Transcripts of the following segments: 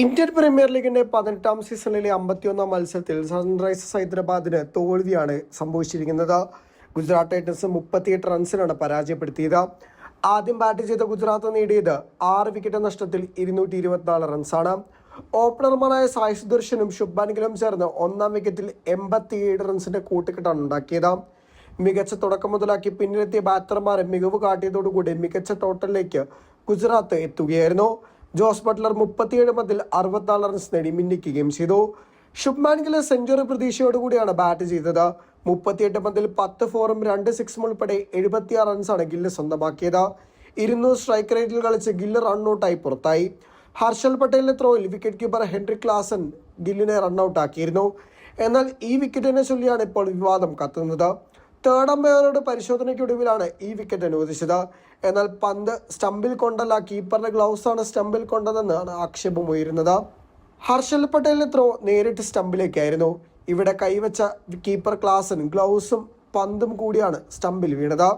Indian premier ലീഗിന്റെ പതിനെട്ടാം സീസണിലെ അമ്പത്തിയൊന്നാം മത്സരത്തിൽ സൺറൈസേഴ്സ് ഹൈദരാബാദിന് തോൽവിയാണ് സംഭവിച്ചിരിക്കുന്നത്. ഗുജറാത്ത് ടൈറ്റൻസ് മുപ്പത്തിയെട്ട് റൺസിനാണ് പരാജയപ്പെടുത്തിയത്. ആദ്യം ബാറ്റ് ചെയ്ത ഗുജറാത്ത് നേടിയത് ആറ് വിക്കറ്റ് നഷ്ടത്തിൽ ഇരുന്നൂറ്റി ഇരുപത്തിനാല് റൺസാണ്. ഓപ്പണർമാരായ സായ് സുദർശനും ശുഭൻ ഗിലും ചേർന്ന് ഒന്നാം വിക്കറ്റിൽ എൺപത്തിയേഴ് റൺസിന്റെ കൂട്ടുകെട്ടാണ് ഉണ്ടാക്കിയത്. മികച്ച തുടക്കം മുതലാക്കി പിന്നിലെത്തിയ ബാറ്റർമാരെ മികവ് കാട്ടിയതോടുകൂടി മികച്ച ടോട്ടലിലേക്ക് ഗുജറാത്ത് എത്തുകയായിരുന്നു. ജോസ് ബട്ട്ലർ മുപ്പത്തിയേഴ് മതിൽ അറുപത്തിനാല് റൺസ് നേടി മിന്നിക്കുകയും ചെയ്തു. ശുഭ്മാൻ ഗിൽ സെഞ്ചുറി പ്രതീക്ഷയോടുകൂടിയാണ് ബാറ്റ് ചെയ്തത്. മുപ്പത്തിയെട്ട് പന്തിൽ പത്ത് ഫോറും രണ്ട് സിക്സും ഉൾപ്പെടെ എഴുപത്തിയാറ് റൺസാണ് ഗില്ല് സ്വന്തമാക്കിയത്. ഇരുന്നൂറ് സ്ട്രൈക്ക് റേറ്റിൽ കളിച്ച് ഗില്ല് റണ്ണൌട്ടായി പുറത്തായി. ഹർഷൽ പട്ടേലിന്റെ ത്രോയിൽ വിക്കറ്റ് കീപ്പർ ഹെൻറി ക്ലാസൻ ഗില്ലിനെ റണ്ണൌട്ടാക്കിയിരുന്നു എന്നാൽ ഈ വിക്കറ്റിനെ ചൊല്ലിയാണ് ഇപ്പോൾ വിവാദം കത്തുന്നത്. തേർഡ് അമ്പയറുടെ പരിശോധനയ്ക്കൊടുവിലാണ് ഈ വിക്കറ്റ് അനുവദിച്ചത്. എന്നാൽ പന്ത് സ്റ്റമ്പിൽ കൊണ്ടല്ല കീപ്പറുടെ ഗ്ലൗസ് ആണ് സ്റ്റമ്പിൽ കൊണ്ടതെന്നാണ് ആക്ഷേപം ഉയരുന്നത്. ഹർഷൽ പട്ടേലിന്റെ ത്രോ നേരിട്ട് സ്റ്റമ്പിലേക്കായിരുന്നു ഇവിടെ കൈവച്ച കീപ്പർ ക്ലാസും ഗ്ലൗസും പന്തും കൂടിയാണ് സ്റ്റമ്പിൽ വീണത്.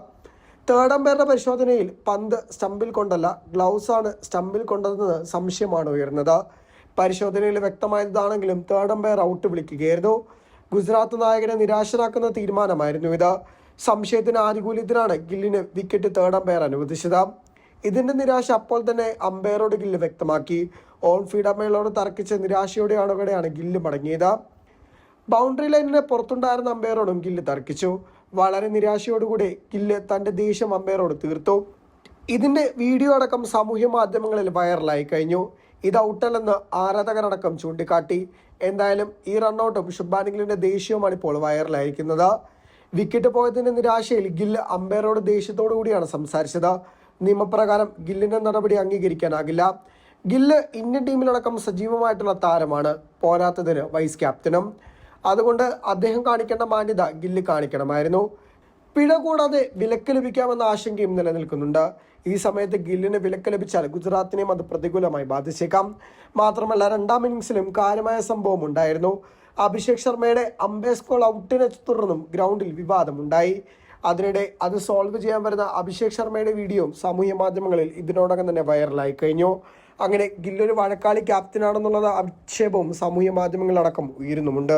തേർഡ് അമ്പയറുടെ പരിശോധനയിൽ പന്ത് സ്റ്റമ്പിൽ കൊണ്ടല്ല ഗ്ലൗസ് ആണ് സ്റ്റമ്പിൽ കൊണ്ടതെന്ന് സംശയമാണ് ഉയർന്നത് പരിശോധനയിൽ വ്യക്തമായതാണെങ്കിലും തേർഡ് അമ്പയർ ഔട്ട് വിളിക്കുകയായിരുന്നു. ഗുജറാത്ത് നായകനെ നിരാശനാക്കുന്ന തീരുമാനമായിരുന്നു ഇത്. സംശയത്തിന് ആനുകൂല്യത്തിനാണ് ഗില്ലിന് വിക്കറ്റ് തേർഡ് അമ്പയർ അനുവദിച്ചത്. ഇതിന്റെ നിരാശ അപ്പോൾ തന്നെ അമ്പയറോട് ഗില്ല് വ്യക്തമാക്കി. ഓൺ ഫീഡ് അമ്പയറോട് തർക്കിച്ച നിരാശയോടെയാണോടെയാണ് ഗില്ല് മടങ്ങിയത്. ബൗണ്ടറി ലൈനിന് പുറത്തുണ്ടായിരുന്ന അമ്പയറോടും ഗില്ല് തർക്കിച്ചു. വളരെ നിരാശയോടുകൂടി ഗില്ല് തന്റെ ദേഷ്യം അമ്പയറോട് തീർത്തു. ഇതിന്റെ വീഡിയോ അടക്കം സാമൂഹ്യ മാധ്യമങ്ങളിൽ വൈറലായി കഴിഞ്ഞു. ഇത് ഔട്ടല്ലെന്ന് ആരാധകരടക്കം ചൂണ്ടിക്കാട്ടി. എന്തായാലും ഈ റണ്ണൌട്ടും ശുഭാനിഗിലിന്റെ ദേഷ്യവുമാണ് ഇപ്പോൾ വൈറലായിരിക്കുന്നത്. വിക്കറ്റ് പോയതിന്റെ നിരാശയിൽ ഗിൽ അമ്പയറോട് ദേഷ്യത്തോടു കൂടിയാണ് സംസാരിച്ചത്. നിയമപ്രകാരം ഗില്ലിന്റെ നടപടി അംഗീകരിക്കാനാകില്ല. ഗില്ല് ഇന്ത്യൻ ടീമിലടക്കം സജീവമായിട്ടുള്ള താരമാണ്. പോരാത്തതിന് വൈസ് ക്യാപ്റ്റനും. അതുകൊണ്ട് അദ്ദേഹം കാണിക്കേണ്ട മാന്യത ഗില്ല് കാണിക്കണമായിരുന്നു. പിഴ കൂടാതെ വിലക്ക് ലഭിക്കാമെന്ന ആശങ്കയും നിലനിൽക്കുന്നുണ്ട്. ഈ സമയത്ത് ഗില്ലിന് വിലക്ക് ലഭിച്ചാൽ ഗുജറാത്തിനെയും അത് പ്രതികൂലമായി ബാധിച്ചേക്കാം. മാത്രമല്ല രണ്ടാം ഇന്നിംഗ്സിലും കാര്യമായ സംഭവം ഉണ്ടായിരുന്നു. അഭിഷേക് ശർമ്മയുടെ അംബേസ് കോൾ ഔട്ടിനെ തുടർന്നും ഗ്രൗണ്ടിൽ വിവാദമുണ്ടായി. അതിനിടെ അത് സോൾവ് ചെയ്യാൻ വരുന്ന അഭിഷേക് ശർമ്മയുടെ വീഡിയോ സാമൂഹ്യ മാധ്യമങ്ങളിൽ ഇതിനോടകം തന്നെ വൈറലായി കഴിഞ്ഞു. അങ്ങനെ ഗില്ലൊരു വഴക്കാളി ക്യാപ്റ്റനാണെന്നുള്ള ആക്ഷേപവും സാമൂഹ്യ മാധ്യമങ്ങളടക്കം ഉയരുന്നുമുണ്ട്.